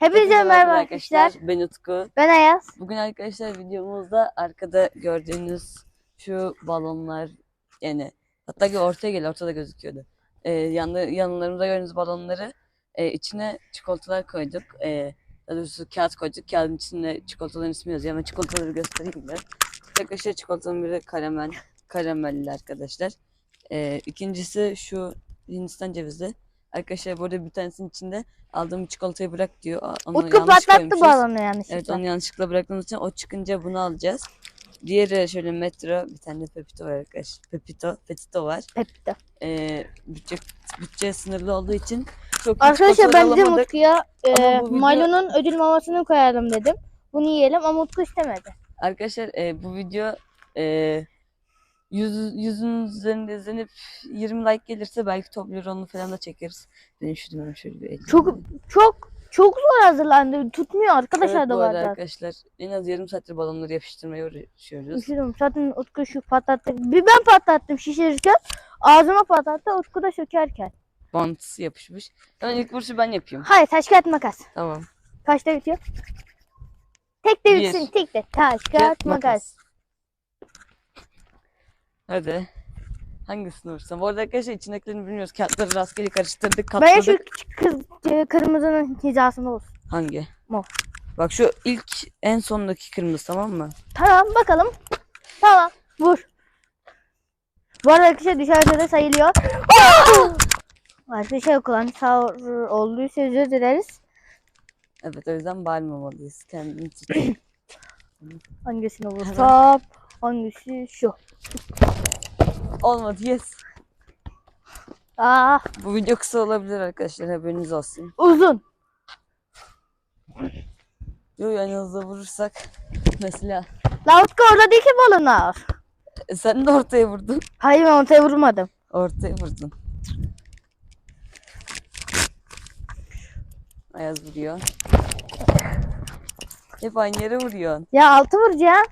Hepinize merhaba arkadaşlar. Ben Utku. Ben Ayaz. Bugün arkadaşlar videomuzda arkada gördüğünüz şu balonlar yani hatta ki ortaya gel ortada gözüküyordu. Ee, yanlı, yanlarımızda gördüğünüz balonları e, içine çikolatalar koyduk. E, daha doğrusu kağıt koyduk. Kağıdın içinde çikolataların ismi yazıyor. Ama çikolataları göstereyim de. Arkadaşlar çikolatanın biri karamel, karamelli arkadaşlar. E, ikincisi şu Hindistan cevizi. Arkadaşlar burada bir tanesinin içinde aldığım çikolatayı bırak diyor. Onu Utku yanlış patlattı koymuşuz. balonu yanlışlıkla. Evet onu yanlışlıkla bıraktığımız için o çıkınca bunu alacağız. Diğeri şöyle metro bir tane de Pepito var arkadaşlar. Pepito, Petito var. Pepto. Ee, bütçe, bütçe sınırlı olduğu için çok Arkadaşlar ben dedim alamadık. Utku'ya e, Ama bu video- Milo'nun ödül mamasını koyalım dedim. Bunu yiyelim ama Utku istemedi. Arkadaşlar e, bu video e, 100, yüzün üzerinde izlenip 20 like gelirse belki toplu onu falan da çekeriz. Ben üşüdüm şöyle bir elimi. Çok çok çok zor hazırlandı. Tutmuyor arkadaşlar evet, da var arkadaşlar en az yarım saattir balonları yapıştırmaya uğraşıyoruz. Üşüdüm. Zaten Utku şu patlattı. Bir ben patlattım şişirirken. Ağzıma patlattı. Utku da sökerken. Bant yapışmış. Ben ilk vuruşu ben yapayım. Hayır taş kağıt makas. Tamam. Kaçta bitiyor? Tek de bitsin. Tek de. Taş kağıt makas. Hadi. Hangisini vursam? Bu arada arkadaşlar içindekilerini bilmiyoruz. Kağıtları rastgele karıştırdık, Ben şu katladık. kız, e, kırmızının hizasında olsun. Hangi? Mor. Bak şu ilk en sondaki kırmızı tamam mı? Tamam bakalım. Tamam vur. Bu arada arkadaşlar dışarıda sayılıyor. Arkadaşlar kulağın sağ olduysa özür dileriz. Evet o yüzden bağırmamalıyız. Kendini tut. Hangisini vursam? Hangisi şu? Olmadı yes. Ah Bu video kısa olabilir arkadaşlar haberiniz olsun. uzun. Yo yani hızlı vurursak mesela Lavutka orada değil ki balonlar. e, sen de ortaya vurdun. Hayır ben ortaya vurmadım. Ortaya vurdun. Ayaz vuruyor. Hep aynı yere vuruyorsun. Ya altı vuracağım.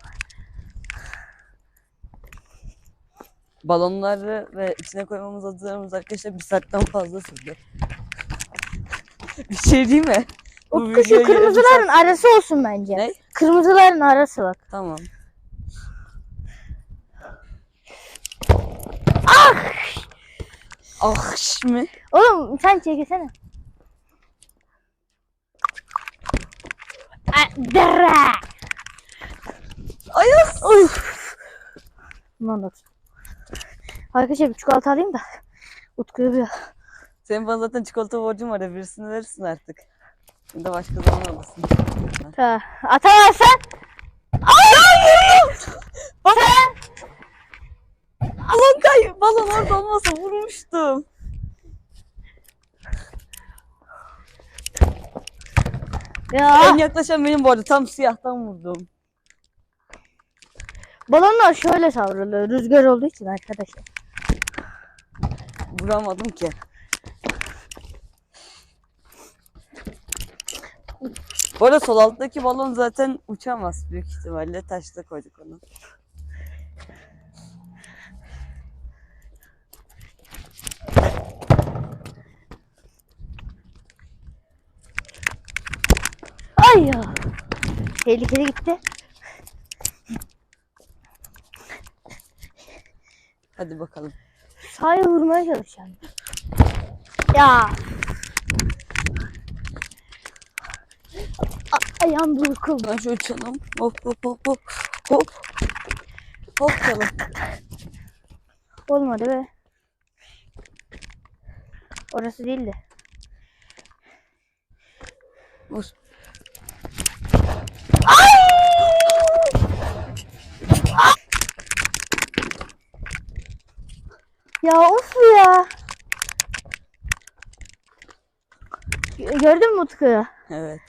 Balonları ve içine koymamız hazırlamamız arkadaşlar bir saatten fazla sürdü. bir şey değil mi? Bu Utku şu videoyu yarım kırmızıların arası olsun bence. Ne? Kırmızıların arası bak. Tamam. Ah! Ah mi? Oğlum sen çekilsene. Ah, Dere. Ayaz! Aman da. Arkadaşlar bir çikolata alayım da. Utku'yu bir... Senin bana zaten çikolata borcun var ya birisini verirsin artık. Ya da başka zaman alırsın. Ha, atamazsan... Balon! Balon kay! Balon orada olmasa vurmuştum. Ya En yaklaşan benim bu arada tam siyahtan vurdum. balonlar şöyle savruluyor. Rüzgar olduğu için arkadaşlar. Vuramadım ki. Bu arada sol alttaki balon zaten uçamaz büyük ihtimalle. Taşla koyduk onu. Ay ya. Tehlikeli gitti. Hadi bakalım. Sağa vurmaya çalışacağım. Ya. A- ayağım burkuldu. Ben şu uçalım. Hop hop hop hop. Hop. Hop çalım. Olmadı be. Orası değildi. Vur. Ya of ya. Gördün mü Utku? Evet.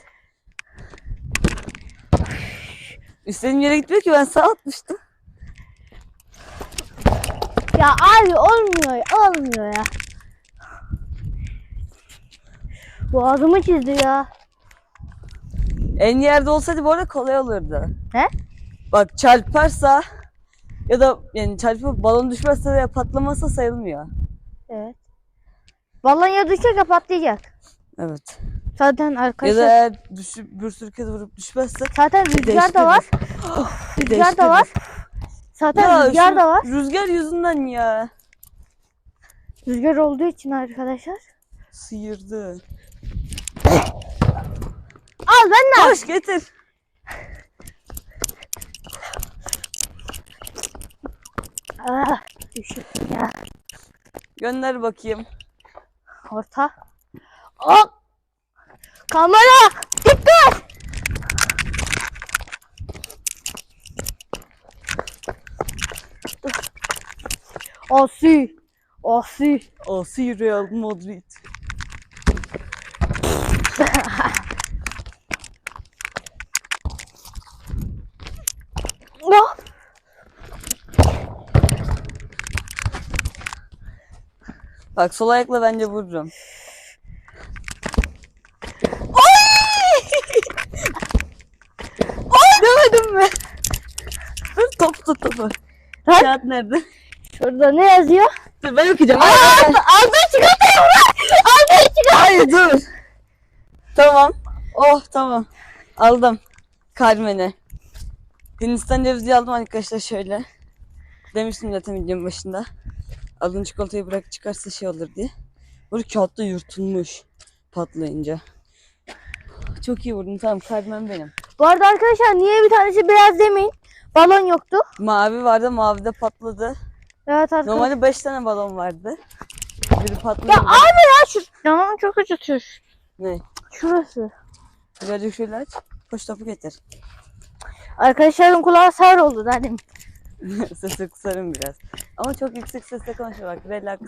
İstediğim yere gitmiyor ki ben sağ atmıştım. Ya abi olmuyor olmuyor ya. Boğazımı çizdi ya. En yerde olsaydı bu arada kolay olurdu. He? Bak çarparsa ya da yani çarpıp balon düşmezse veya patlamazsa sayılmıyor. Evet. Balon ya düşecek ya patlayacak. Evet. Zaten Ya da arkadaşlar eğer düşüp bir sürü kez vurup düşmezse zaten rüzgar da var. Rüzgar da var. Zaten rüzgar şu da var. Rüzgar yüzünden ya. Rüzgar olduğu için arkadaşlar. Sıyırdı. Al ben de. Koş getir. Ah, ya. Gönder bakayım. Orta. Hop. Kamera. Dikkat. Asi. Asi. Asi Real Madrid. Oh. Bak sol ayakla bence vururum. Demedim mi? Dur top tut topu. Kağıt nerede? Şurada ne yazıyor? Dur ben okuyacağım. Aldı, aldı çikolatayı bırak. Aldı çikolatayı. Hayır dur. Tamam. Oh tamam. Aldım. Carmen'i. Hindistan cevizi aldım arkadaşlar şöyle. Demiştim zaten videonun başında. Alın çikolatayı bırak çıkarsa şey olur diye. Böyle kağıtta yırtılmış patlayınca. Çok iyi vurdun tamam Carmen benim. Bu arada arkadaşlar niye bir tanesi beyaz demeyin. Balon yoktu. Mavi vardı mavi de patladı. Evet arkadaşlar. Normalde 5 tane balon vardı. Biri patladı. Ya abi ya şu canım çok acıtıyor. Ne? Şurası. Birazcık şöyle aç. Koş topu getir. Arkadaşların kulağı sağır oldu dedim. Sesi kısarım biraz. Ama çok yüksek sesle konuşma bak. Relax.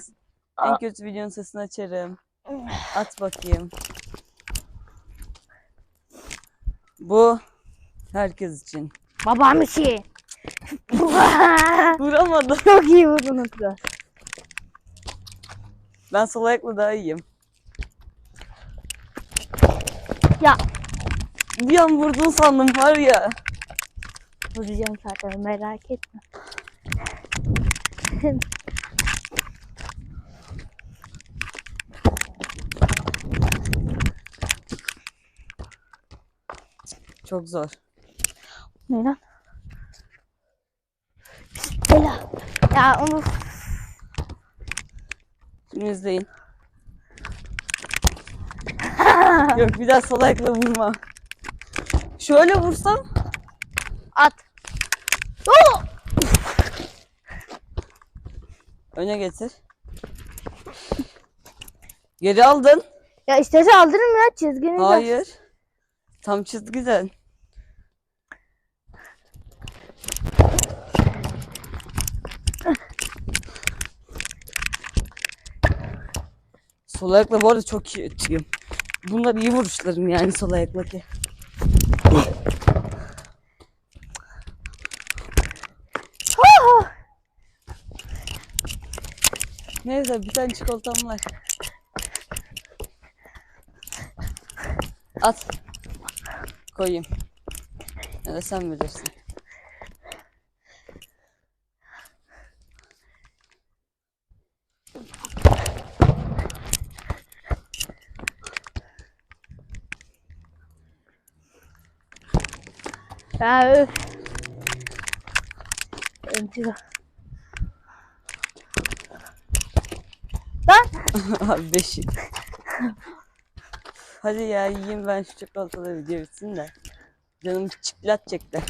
En kötü videonun sesini açarım. At bakayım. Bu herkes için. Babam işi. Vuramadım. çok iyi vurdun kız. Ben sol ayakla daha iyiyim. Ya Bir an vurdun sandım var ya. Vuracağım zaten merak etme. Çok zor. ne lan? Bismillah. Ya onu Şimdi izleyin. Yok bir daha sol ayakla vurma. Şöyle vursam at. Oo! öne getir. Geri aldın. Ya istese aldırırım ya çizgini. de. Hayır. Tam çizgiden. Sol ayakla bu arada çok iyi atıyım. Bunlar iyi vuruşlarım yani sol ayaktaki. Neyse bir tane çikolatam var. At. Koyayım. Ya da sen bilirsin. Ya öf. Öntüyor. Lan Abi beşi. Hadi ya yiyeyim ben şu çikolataları video bitsin de. Canım çiklat çekti.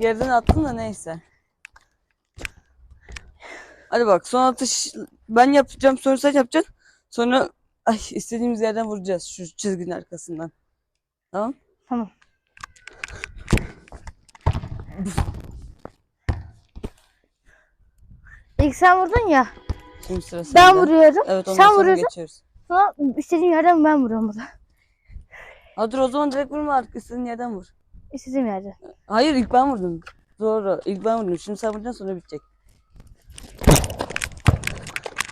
Yerden attım da neyse. Hadi bak son atış ben yapacağım sonra sen yapacaksın. Sonra ay istediğimiz yerden vuracağız şu çizginin arkasından. Tamam? Tamam. İlk sen vurdun ya. Şimdi sıra sende. Ben vuruyorum. Evet ondan sen sonra vuruyorsun. geçiyoruz. Sonra istediğin yerden ben vuruyorum burada. Ha dur o zaman direkt vurma artık istediğin yerden vur. İstediğim yerden. Hayır ilk ben vurdum. Doğru. İlk ben vurdum. Şimdi sen vuracaksın sonra bitecek.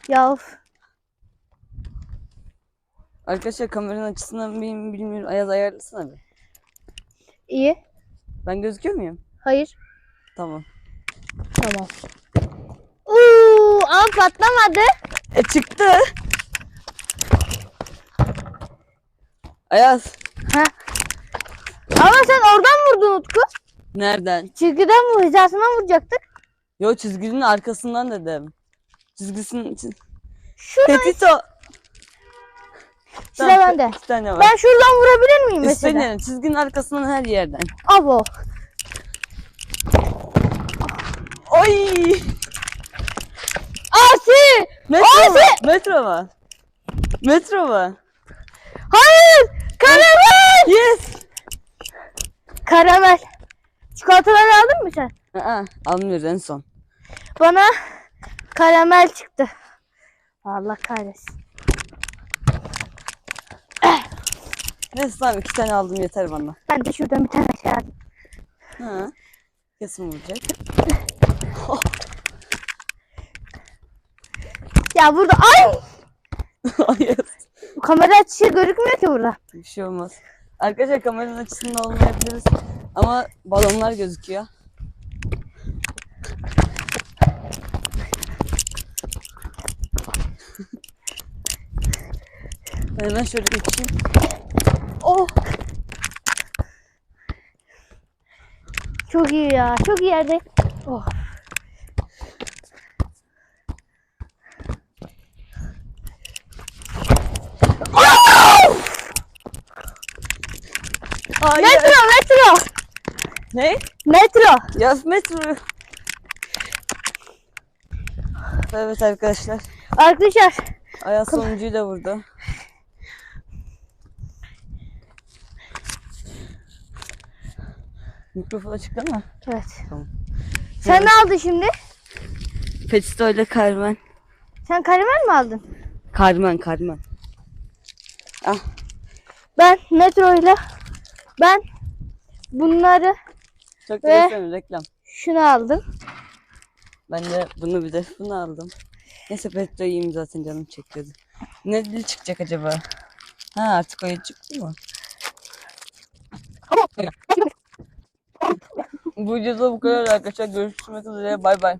Ya of. Arkadaşlar kameranın açısından benim bilmiyorum. Ayaz ayarlasana bir. İyi. Ben gözüküyor muyum? Hayır. Tamam. Tamam. Ama patlamadı. E çıktı. Ayaz. Ha. Ama sen oradan vurdun Utku. Nereden? Çizgiden vur, hizasından vuracaktık. Yo çizginin arkasından dedim. Çizgisinin için. Şuradan Petito. sıra Tamam, bende. İki tane var. Ben şuradan vurabilir miyim mesela? İstediğin çizginin arkasından her yerden. Abo. Oy! Asi! Metro mu? Abi! Metro mu? Metro mu? Hayır! Karamel! Yes! Karamel. Çikolataları aldın mı sen? Aa, almıyoruz en son. Bana karamel çıktı. Allah kahretsin. Neyse tamam iki tane aldım yeter bana. Ben de şuradan bir tane şey aldım. Ha. Kesin vuracak. Ya burada ay! Hayır. Kamera açışı görükmüyor ki burada. Bir şey olmaz. Arkadaşlar kameranın açısında olmayabiliriz. Ama balonlar gözüküyor. Ben hemen şöyle geçeyim. Oh! Çok iyi ya. Çok iyi yerde. Oh. Hayır. Metro, metro. Ne? Metro. Yaz metro. Evet arkadaşlar. Arkadaşlar Ayaz sonuncuyu da vurdu. Mikrofon açık değil mi? Evet. Tamam. Sen ne aldın şimdi? Petito ile Carmen. Sen karamel mi aldın? Carmen, Carmen. Ah, Ben metro ile ben bunları çok Ve- reklam, reklam. şunu aldım. Ben de bunu bir de bunu aldım. Neyse Petito yiyeyim zaten canım çekiyordu. Ne dil çıkacak acaba? Ha artık o çıktı mı? Bu videoda bu kadar arkadaşlar. Görüşmek üzere. Bay bay.